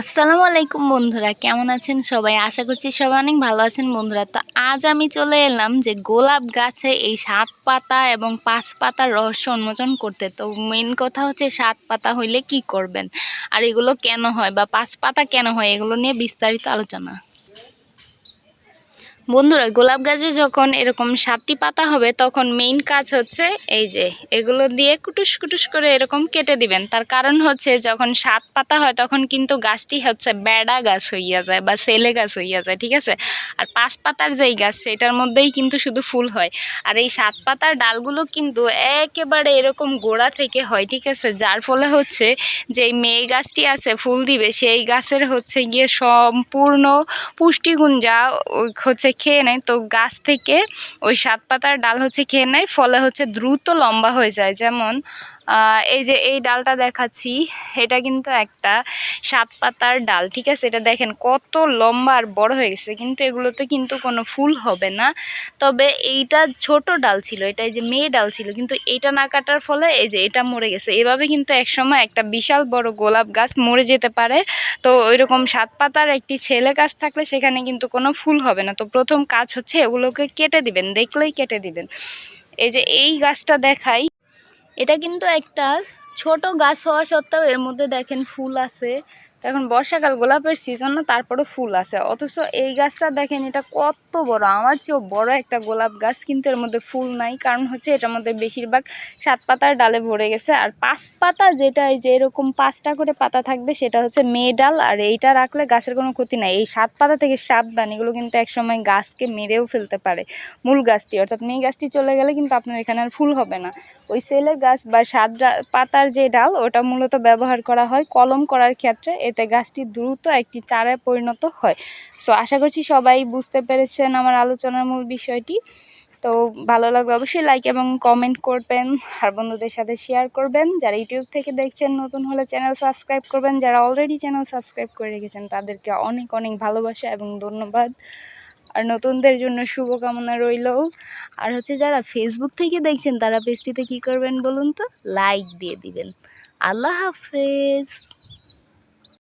আসসালামু আলাইকুম বন্ধুরা, কেমন আছেন সবাই? আশা করছি সবাই অনেক ভালো আছেন বন্ধুরা। তো আজ আমি চলে এলাম যে গোলাপ গাছে এই সাত পাতা এবং পাঁচ পাতার রহস্য উন্মোচন করতে। তো মেন কথা হচ্ছে সাত পাতা হইলে কি করবেন? আর এগুলো কেন হয় বা পাঁচ পাতা কেন হয়? এগুলো নিয়ে বিস্তারিত আলোচনা। বন্ধুরা, গোলাপ গাছে যখন এরকম সাতটি পাতা হবে, তখন মেইন কাজ হচ্ছে এই যে, এগুলো দিয়ে কুটুস কুটুস করে এরকম কেটে দিবেন। তার কারণ হচ্ছে যখন সাত পাতা হয়, তখন কিন্তু গাছটি হচ্ছে বেড়া গাছ হইয়া যায় বা সেলে গাছ হইয়া যায়, ঠিক আছে? আর পাঁচ পাতার যেই গাছ, সেটার মধ্যেই কিন্তু শুধু ফুল হয়। আর এই সাত পাতার ডালগুলো কিন্তু একেবারে এরকম গোড়া থেকে হয়, ঠিক আছে? যার ফলে হচ্ছে যে মেয়ে গাছটি আছে, ফুল দিবে, সেই গাছের হচ্ছে গিয়ে সম্পূর্ণ পুষ্টিগুণ যা হচ্ছে খেয়ে নেয়। তো গাছ থেকে ওই সাত পাতার ডাল হচ্ছে খেয়ে নেয়, ফলে হচ্ছে দ্রুত লম্বা হয়ে যায়। যেমন এই যে এই ডালটা দেখাচ্ছি, এটা কিন্তু একটা সাত পাতার ডাল, ঠিক আছে? এটা দেখেন কত লম্বা আর বড় হয়ে গেছে, কিন্তু এগুলোতে কিন্তু কোনো ফুল হবে না। তবে এইটা ছোট ডাল ছিল, এটা এই যে মেয়ে ডাল ছিল, কিন্তু এটা না কাটার ফলে এই যে এটা মরে গেছে। এভাবে কিন্তু একসময় একটা বিশাল বড় গোলাপ গাছ মরে যেতে পারে। তো ওইরকম সাত পাতার একটি ছেলে গাছ থাকলে সেখানে কিন্তু কোনো ফুল হবে না। তো প্রথম কাজ হচ্ছে এগুলোকে কেটে দিবেন, দেখলেই কেটে দিবেন। এই যে এই গাছটা দেখাই। এটা কিন্তু একটা ছোট গাছ হওয়া সত্ত্বেও এর মধ্যে দেখেন ফুল আছে। এখন বর্ষাকাল, গোলাপের সিজন না তারপরে ফুল আছে। অথচ এই গাছটা দেখেন, এটা কত বড়। আমার চেয়েও বড় একটা গোলাপ গাছ, কিন্তু এর মধ্যে ফুল নাই। কারণ হচ্ছে এটার মধ্যে বেশিরভাগ সাত পাতার ডালে ভরে গেছে। আর পাঁচ পাতা যেটা এই যে এরকম পাঁচটা করে পাতা থাকবে, সেটা হচ্ছে মেয়ে ডাল। আর এইটা রাখলে গাছের কোনো ক্ষতি নাই। এই সাত পাতা থেকে সাবধান, এগুলো কিন্তু একসময় গাছকে মেরেও ফেলতে পারে। মূল গাছটি, অর্থাৎ মেয়ে গাছটি চলে গেলে কিন্তু আপনার এখানে আর ফুল হবে না। ওই সেলে গাছ বা সাত পাতার যে ডাল, ওটা মূলত ব্যবহার করা হয় কলম করার ক্ষেত্রে। এতে গাছটি দ্রুত একটি চারায় পরিণত হয়। সো আশা করছি সবাই বুঝতে পেরেছেন আমার আলোচনার মূল বিষয়টি। তো, ভালো লাগলে অবশ্যই লাইক এবং কমেন্ট করবেন, আর বন্ধুদের সাথে শেয়ার করবেন। যারা ইউটিউব থেকে দেখছেন, নতুন হলে চ্যানেল সাবস্ক্রাইব করবেন। যারা অলরেডি চ্যানেল সাবস্ক্রাইব করে রেখেছেন, তাদেরকে অনেক অনেক ভালোবাসা এবং ধন্যবাদ। আর নতুনদের জন্য শুভকামনা রইল। আর হচ্ছে যারা ফেসবুক থেকে দেখছেন, তারা পেজটিতে কি করবেন বলুন তো? লাইক দিয়ে দিবেন। আল্লাহ হাফেজ।